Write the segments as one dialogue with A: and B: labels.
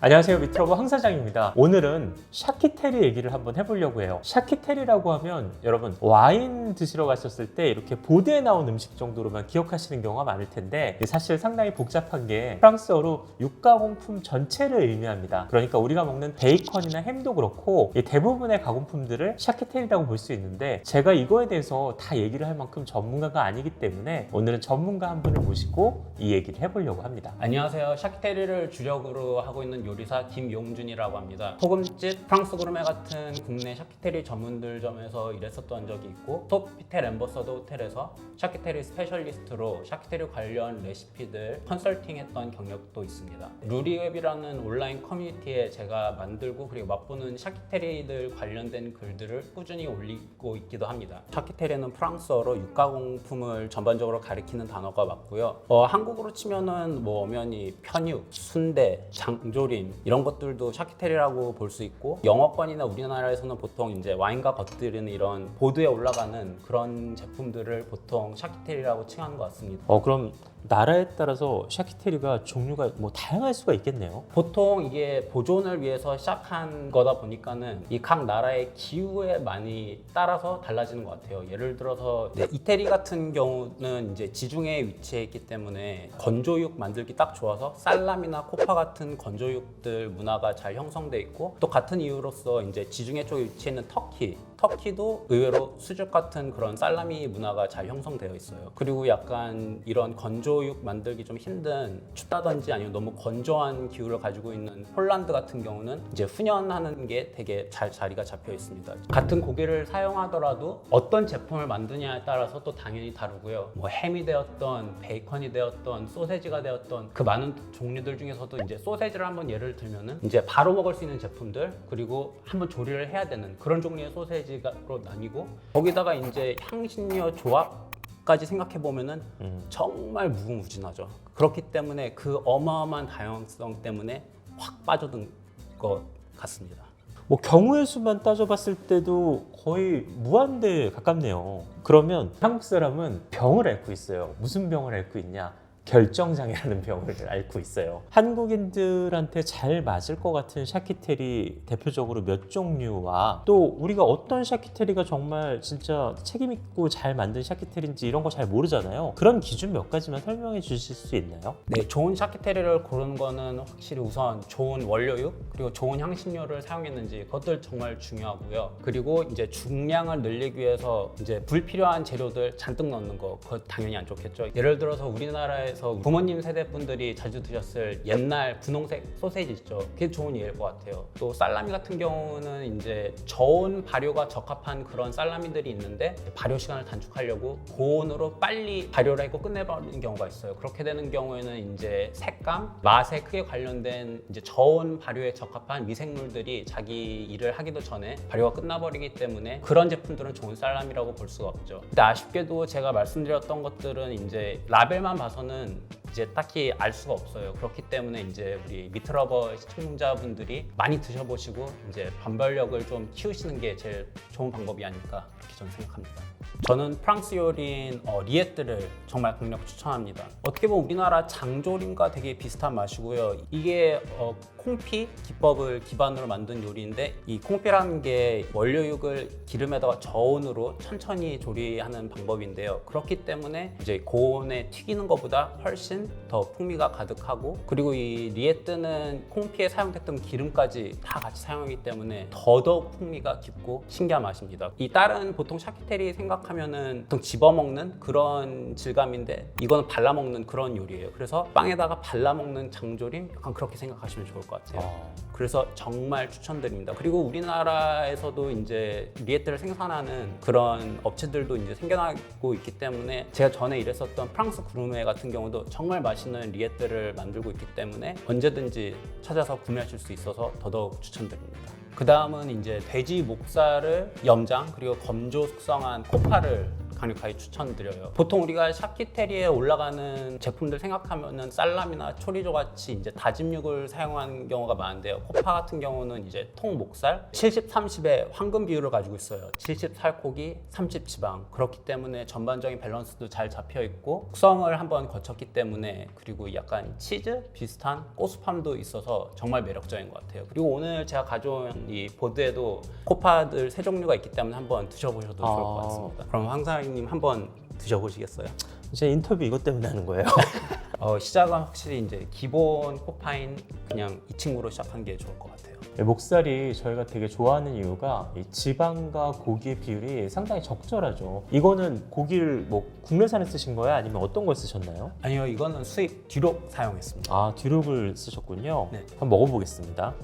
A: 안녕하세요 미트러버 황 사장입니다. 오늘은 샤키테리 얘기를 한번 해보려고 해요. 샤키테리라고 하면 여러분 와인 드시러 가셨을 때 이렇게 보드에 나온 음식 정도로만 기억하시는 경우가 많을 텐데 사실 상당히 복잡한 게 프랑스어로 육가공품 전체를 의미합니다. 그러니까 우리가 먹는 베이컨이나 햄도 그렇고 이 대부분의 가공품들을 샤키테리라고 볼 수 있는데 제가 이거에 대해서 다 얘기를 할 만큼 전문가가 아니기 때문에 오늘은 전문가 한 분을 모시고 이 얘기를 해보려고 합니다.
B: 안녕하세요. 샤키테리를 주력으로 하고 있는 요리사 김용준이라고 합니다. 소금집, 프랑스 구르메 같은 국내 샤키테리 전문들점에서 일했었던 적이 있고 소피텔 엠버서더 호텔에서 샤키테리 스페셜리스트로 샤키테리 관련 레시피들 컨설팅했던 경력도 있습니다. 루리웹이라는 온라인 커뮤니티에 제가 만들고 그리고 맛보는 샤키테리들 관련된 글들을 꾸준히 올리고 있기도 합니다. 샤키테리는 프랑스어로 육가공품을 전반적으로 가리키는 단어가 맞고요. 어, 한국으로 치면은 뭐 엄연히 편육, 순대, 장조림 이런 것들도 샤키테리라고 볼 수 있고 영어권이나 우리나라에서는 보통 이제 와인과 겉들이는 이런 보드에 올라가는 그런 제품들을 보통 샤키테리라고 칭하는 것 같습니다.
A: 어 그럼 나라에 따라서 샤키테리가 종류가 뭐 다양할 수가 있겠네요.
B: 보통 이게 보존을 위해서 시작한 거다 보니까는 이 각 나라의 기후에 많이 따라서 달라지는 것 같아요. 예를 들어서 이제 이태리 같은 경우는 이제 지중해에 위치해 있기 때문에 건조육 만들기 딱 좋아서 살람이나 코파 같은 건조육 들 문화가 잘 형성돼 있고 또 같은 이유로서 이제 지중해 쪽에 위치해 있는 터키 터키도 의외로 수족 같은 그런 살라미 문화가 잘 형성되어 있어요. 그리고 약간 이런 건조육 만들기 좀 힘든 춥다든지 아니면 너무 건조한 기후를 가지고 있는 폴란드 같은 경우는 이제 훈연하는 게 되게 잘 자리가 잡혀 있습니다. 같은 고기를 사용하더라도 어떤 제품을 만드냐에 따라서 또 당연히 다르고요. 뭐 햄이 되었던 베이컨이 되었던 소세지가 되었던 그 많은 종류들 중에서도 이제 소세지를 한번 예를 들면은 이제 바로 먹을 수 있는 제품들 그리고 한번 조리를 해야 되는 그런 종류의 소세지 로 나뉘고 거기다가 이제 향신료 조합 까지 생각해 보면은
A: 음.
B: 정말 무궁무진하죠. 그렇기 때문에 그 어마어마한 다양성 때문에 확 빠져든 것 같습니다.
A: 뭐 경우의 수만 따져봤을 때도 거의 무한대에 가깝네요. 그러면 한국 사람은 병을 앓고 있어요. 무슨 병을 앓고 있냐? 결정장애라는 병을 앓고 있어요. 한국인들한테 잘 맞을 것 같은 샤키테리 대표적으로 몇 종류와 또 우리가 어떤 샤키테리가 정말 진짜 책임있고 잘 만든 샤키테리인지 이런 거 잘 모르잖아요. 그런 기준 몇 가지만 설명해 주실 수 있나요?
B: 네, 좋은 샤키테리를 고르는 거는 확실히 우선 좋은 원료육 그리고 좋은 향신료를 사용했는지 그것들 정말 중요하고요. 그리고 이제 중량을 늘리기 위해서 이제 불필요한 재료들 잔뜩 넣는 거 그거 당연히 안 좋겠죠. 예를 들어서 우리나라에 서 부모님 세대 분들이 자주 드셨을 옛날 분홍색 소세지 있죠. 그게 좋은 예일 것 같아요. 또 살라미 같은 경우는 이제 저온 발효가 적합한 그런 살라미들이 있는데 발효 시간을 단축하려고 고온으로 빨리 발효를 하고 끝내버리는 경우가 있어요. 그렇게 되는 경우에는 이제 색감, 맛에 크게 관련된 이제 저온 발효에 적합한 미생물들이 자기 일을 하기도 전에 발효가 끝나버리기 때문에 그런 제품들은 좋은 살람이라고 볼 수가 없죠. 근데 아쉽게도 제가 말씀드렸던 것들은 이제 라벨만 봐서는 하면은 이제 딱히 알 수가 없어요. 그렇기 때문에 이제 우리 미트러버 시청자분들이 많이 드셔보시고 이제 반발력을 좀 키우시는 게 제일 좋은 방법이 아닐까 그렇게 저는 생각합니다. 저는 프랑스 요리인 어, 리에트를 정말 강력 추천합니다. 어떻게 보면 우리나라 장조림과 되게 비슷한 맛이고요. 이게 어, 콩피 기법을 기반으로 만든 요리인데 이 콩피라는 게 원료육을 기름에다가 저온으로 천천히 조리하는 방법인데요. 그렇기 때문에 이제 고온에 튀기는 것보다 훨씬 더 풍미가 가득하고 그리고 이 리에트는 콩피에 사용됐던 기름까지 다 같이 사용하기 때문에 더더욱 풍미가 깊고 신기한 맛입니다. 이 다른 보통 샤키테리 생각하면은 보통 집어먹는 그런 질감인데 이거는 발라먹는 그런 요리예요. 그래서 빵에다가 발라먹는 장조림 약간 그렇게 생각하시면 좋을 것 같아요. 그래서 정말 추천드립니다. 그리고 우리나라에서도 이제 리에트를 생산하는 그런 업체들도 이제 생겨나고 있기 때문에 제가 전에 일했었던 프랑스 구르메 같은 경우도 정말 맛있는 리에트를 만들고 있기 때문에 언제든지 찾아서 구매하실 수 있어서 더더욱 추천드립니다. 그 다음은 이제 돼지 목살을 염장 그리고 검조 숙성한 코파를 강력하게 추천드려요. 보통 우리가 샤키테리에 올라가는 제품들 생각하면은 쌀람이나 초리조 같이 이제 다진 육을 사용한 경우가 많은데요. 코파 같은 경우는 이제 통 목살 70, 30의 황금 비율을 가지고 있어요. 70 살코기, 30 지방. 그렇기 때문에 전반적인 밸런스도 잘 잡혀 있고 숙성을 한번 거쳤기 때문에 그리고 약간 치즈 비슷한 고수팜도 있어서 정말 매력적인 것 같아요. 그리고 오늘 제가 가져온 이 보드에도 코파들 세 종류가 있기 때문에 한번 드셔보셔도 좋을 것
A: 아.
B: 같습니다. 그럼 황 사장님 한번 드셔보시겠어요?
A: 제 인터뷰 이것 때문에 하는 거예요.
B: 어, 시작은 확실히 이제 기본 코파인 그냥 이 친구로 시작하는 게 좋을 것 같아요.
A: 네, 목살이 저희가 되게 좋아하는 이유가 이 지방과 고기의 비율이 상당히 적절하죠. 이거는 고기를 뭐 국내산에 쓰신 거예요? 아니면 어떤 걸 쓰셨나요?
B: 아니요, 이거는 수입 뒤로 사용했습니다.
A: 아 뒤룩을 쓰셨군요.
B: 네.
A: 한번 먹어보겠습니다.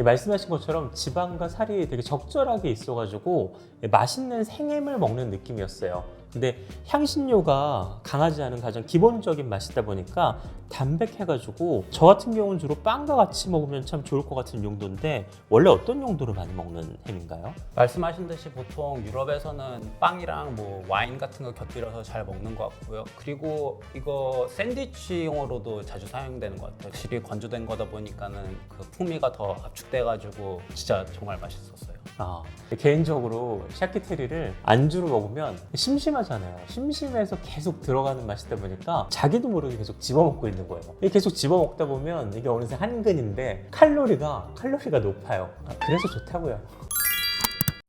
A: 말씀하신 것처럼 지방과 살이 되게 적절하게 있어가지고 예, 맛있는 생햄을 먹는 느낌이었어요. 근데 향신료가 강하지 않은 가장 기본적인 맛이다 보니까 담백해가지고 저 같은 경우는 주로 빵과 같이 먹으면 참 좋을 것 같은 용도인데 원래 어떤 용도로 많이 먹는 햄인가요?
B: 말씀하신 듯이 보통 유럽에서는 빵이랑 뭐 와인 같은 거 곁들여서 잘 먹는 것 같고요. 그리고 이거 샌드위치용으로도 자주 사용되는 것 같아요. 확실히 건조된 거다 보니까는 그 풍미가 더 압축돼가지고 진짜 정말 맛있었어요.
A: 아, 개인적으로 샤키테리를 안주로 먹으면 심심하잖아요. 심심해서 계속 들어가는 맛이다 보니까 자기도 모르게 계속 집어먹고 있는 거예요. 이게 계속 집어먹다 보면 이게 어느새 한근인데 칼로리가 칼로리가 높아요. 아, 그래서 좋다고요.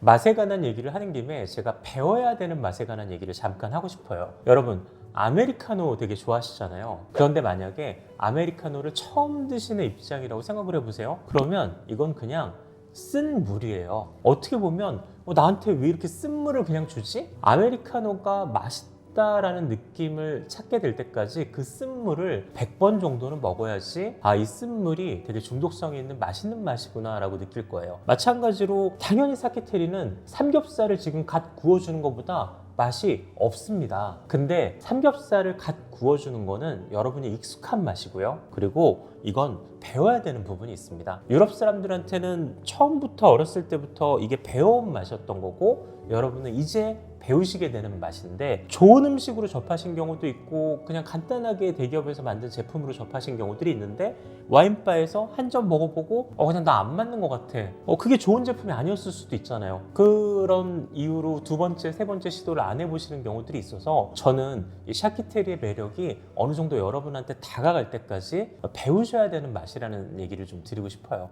A: 맛에 관한 얘기를 하는 김에 제가 배워야 되는 맛에 관한 얘기를 잠깐 하고 싶어요. 여러분, 아메리카노 되게 좋아하시잖아요. 그런데 만약에 아메리카노를 처음 드시는 입장이라고 생각을 해보세요. 그러면 이건 그냥 쓴 물이에요. 어떻게 보면 어, 나한테 왜 이렇게 쓴 물을 그냥 주지? 아메리카노가 맛있 다라는 느낌을 찾게 될 때까지 그 쓴물을 100번 정도는 먹어야지 아, 이 쓴물이 되게 중독성이 있는 맛있는 맛이구나 라고 느낄 거예요. 마찬가지로 당연히 사케테리는 삼겹살을 지금 갓 구워주는 것보다 맛이 없습니다. 근데 삼겹살을 갓 구워주는 거는 여러분이 익숙한 맛이고요. 그리고 이건 배워야 되는 부분이 있습니다. 유럽 사람들한테는 처음부터 어렸을 때부터 이게 배워온 맛이었던 거고 여러분은 이제 배우시게 되는 맛인데 좋은 음식으로 접하신 경우도 있고 그냥 간단하게 대기업에서 만든 제품으로 접하신 경우들이 있는데 와인바에서 한 점 먹어보고 어 그냥 나 안 맞는 것 같아. 어 그게 좋은 제품이 아니었을 수도 있잖아요. 그런 이유로 두 번째 세 번째 시도를 안 해보시는 경우들이 있어서 저는 이 샤키테리의 매력이 어느 정도 여러분한테 다가갈 때까지 배우셔야 되는 맛이라는 얘기를 좀 드리고 싶어요.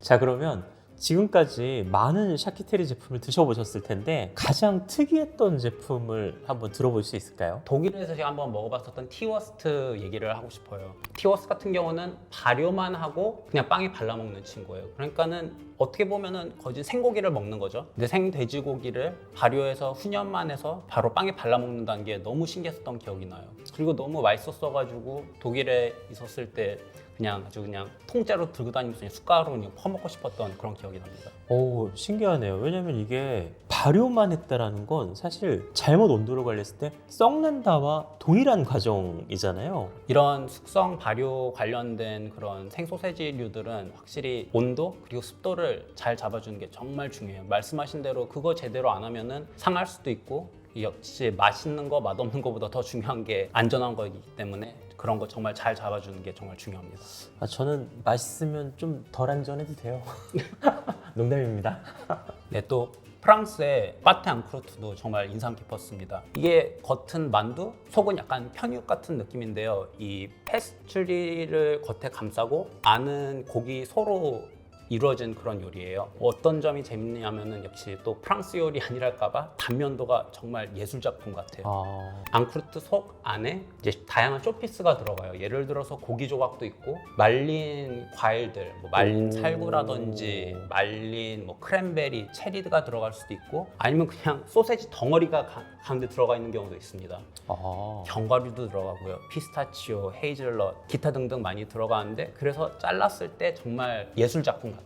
A: 자 그러면 지금까지 많은 샤키테리 제품을 드셔보셨을 텐데 가장 특이했던 제품을 한번 들어볼 수 있을까요?
B: 독일에서 제가 한번 먹어봤었던 티워스트 얘기를 하고 싶어요. 티워스트 같은 경우는 발효만 하고 그냥 빵에 발라 먹는 친구예요. 그러니까는 어떻게 보면은 거진 생고기를 먹는 거죠. 근데 생 돼지고기를 발효해서 훈연만 해서 바로 빵에 발라 먹는다는 게 너무 신기했었던 기억이 나요. 그리고 너무 맛있었어가지고 독일에 있었을 때 그냥 아주 그냥 통째로 들고 다니면서 그냥 숟가락으로 그냥 퍼먹고 싶었던 그런 기억이 납니다.
A: 오 신기하네요. 왜냐면 이게 발효만 했다라는 건 사실 잘못 온도를 관리했을 때 썩는다와 동일한 과정이잖아요.
B: 이런 숙성 발효 관련된 그런 생소세지류들은 확실히 온도 그리고 습도를 잘 잡아주는 게 정말 중요해요. 말씀하신 대로 그거 제대로 안 하면은 상할 수도 있고 역시 맛있는 거 맛없는 거보다 더 중요한 게 안전한 거기 때문에 그런 거 정말 잘 잡아주는 게 정말 중요합니다.
A: 아, 저는 맛있으면 좀 덜 안전해도 돼요. 농담입니다.
B: 네, 또 프랑스의 파테 앙크루트도 정말 인상 깊었습니다. 이게 겉은 만두, 속은 약간 편육 같은 느낌인데요. 이 페스츄리를 겉에 감싸고 안은 고기 소로 이루어진 그런 요리예요. 어떤 점이 재밌냐면은 역시 또 프랑스 요리 아니랄까봐 단면도가 정말 예술 작품 같아요.
A: 아,
B: 앙크루트 속 안에 이제 다양한 쇼피스가 들어가요. 예를 들어서 고기 조각도 있고 말린 과일들, 뭐 말린
A: 오.
B: 살구라든지 말린 뭐 크랜베리, 체리가 들어갈 수도 있고 아니면 그냥 소세지 덩어리가 가, 가운데 들어가 있는 경우도 있습니다.
A: 아,
B: 견과류도 들어가고요. 피스타치오, 헤이즐넛, 기타 등등 많이 들어가는데 그래서 잘랐을 때 정말 예술 작품 같아요.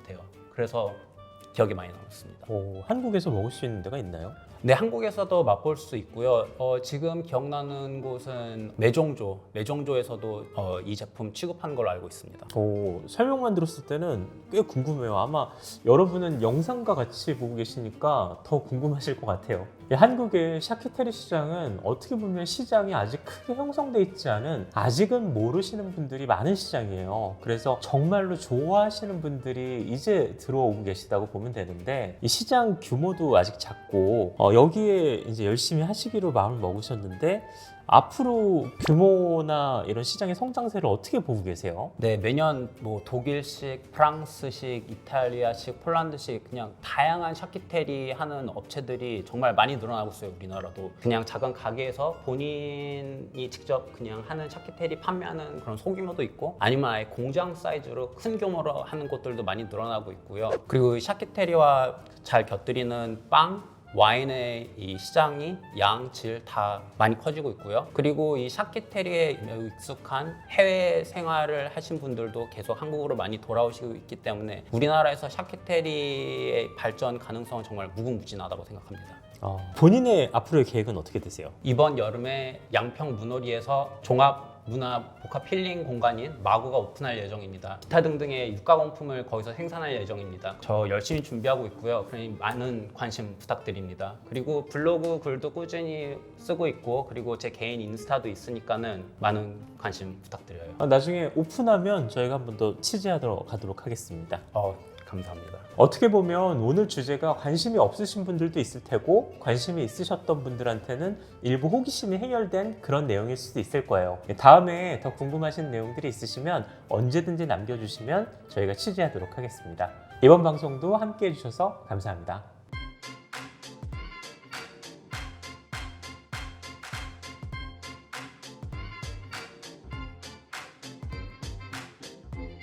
B: 그래서 기억이 많이 남았습니다.
A: 오, 한국에서 먹을 수 있는 데가 있나요?
B: 네, 한국에서도 맛볼 수 있고요. 어, 지금 기억나는 곳은 매종조, 매종조에서도 어, 이 제품 취급한 걸로 알고 있습니다.
A: 오, 설명만 들었을 때는 꽤 궁금해요. 아마 여러분은 영상과 같이 보고 계시니까 더 궁금하실 것 같아요. 이 한국의 샤키테리 시장은 어떻게 보면 시장이 아직 크게 형성돼 있지 않은 아직은 모르시는 분들이 많은 시장이에요. 그래서 정말로 좋아하시는 분들이 이제 들어오고 계시다고 보면 되는데 이 시장 규모도 아직 작고 어, 여기에 이제 열심히 하시기로 마음을 먹으셨는데 앞으로 규모나 이런 시장의 성장세를 어떻게 보고 계세요?
B: 네, 매년 뭐 독일식, 프랑스식, 이탈리아식, 폴란드식 그냥 다양한 샤키테리 하는 업체들이 정말 많이 늘어나고 있어요, 우리나라도. 그냥 작은 가게에서 본인이 직접 그냥 하는 샤키테리 판매하는 그런 소규모도 있고 아니면 아예 공장 사이즈로 큰 규모로 하는 곳들도 많이 늘어나고 있고요. 그리고 이 샤키테리와 잘 곁들이는 빵, 와인의 이 시장이 양, 질 다 많이 커지고 있고요. 그리고 이 샤키테리에 매우 익숙한 해외 생활을 하신 분들도 계속 한국으로 많이 돌아오시고 있기 때문에 우리나라에서 샤키테리의 발전 가능성은 정말 무궁무진하다고 생각합니다.
A: 어, 본인의 앞으로의 계획은 어떻게 되세요?
B: 이번 여름에 양평 문호리에서 종합 문화 복합 힐링 공간인 마구가 오픈할 예정입니다. 기타 등등의 육가공품을 거기서 생산할 예정입니다. 저 열심히 준비하고 있고요. 그러니 많은 관심 부탁드립니다. 그리고 블로그 글도 꾸준히 쓰고 있고 그리고 제 개인 인스타도 있으니까는 많은 관심 부탁드려요.
A: 아, 나중에 오픈하면 저희가 한 번 더 취재하러 가도록 하겠습니다.
B: 어, 감사합니다.
A: 어떻게 보면 오늘 주제가 관심이 없으신 분들도 있을 테고 관심이 있으셨던 분들한테는 일부 호기심이 해결된 그런 내용일 수도 있을 거예요. 다음에 더 궁금하신 내용들이 있으시면 언제든지 남겨주시면 저희가 취재하도록 하겠습니다. 이번 방송도 함께 해주셔서 감사합니다.